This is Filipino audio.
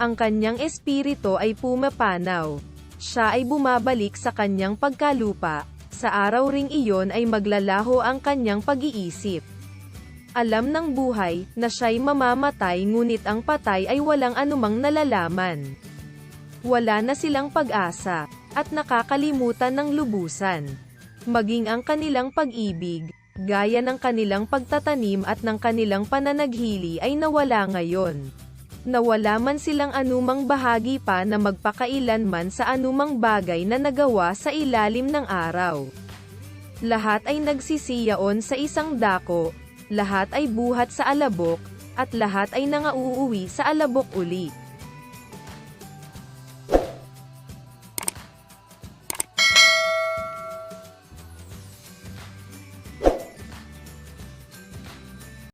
Ang kanyang espiritu ay pumapanaw. Siya ay bumabalik sa kanyang pagkalupa, sa araw ring iyon ay maglalaho ang kanyang pag-iisip. Alam ng buhay, na siya'y mamamatay ngunit ang patay ay walang anumang nalalaman. Wala na silang pag-asa, at nakakalimutan ng lubusan. Maging ang kanilang pag-ibig, gaya ng kanilang pagtatanim at ng kanilang pananaghili ay nawala ngayon. Nawala man silang anumang bahagi pa na magpakailanman sa anumang bagay na nagawa sa ilalim ng araw. Lahat ay nagsisiyaon sa isang dako, lahat ay buhat sa alabok, at lahat ay nangauuwi sa alabok uli.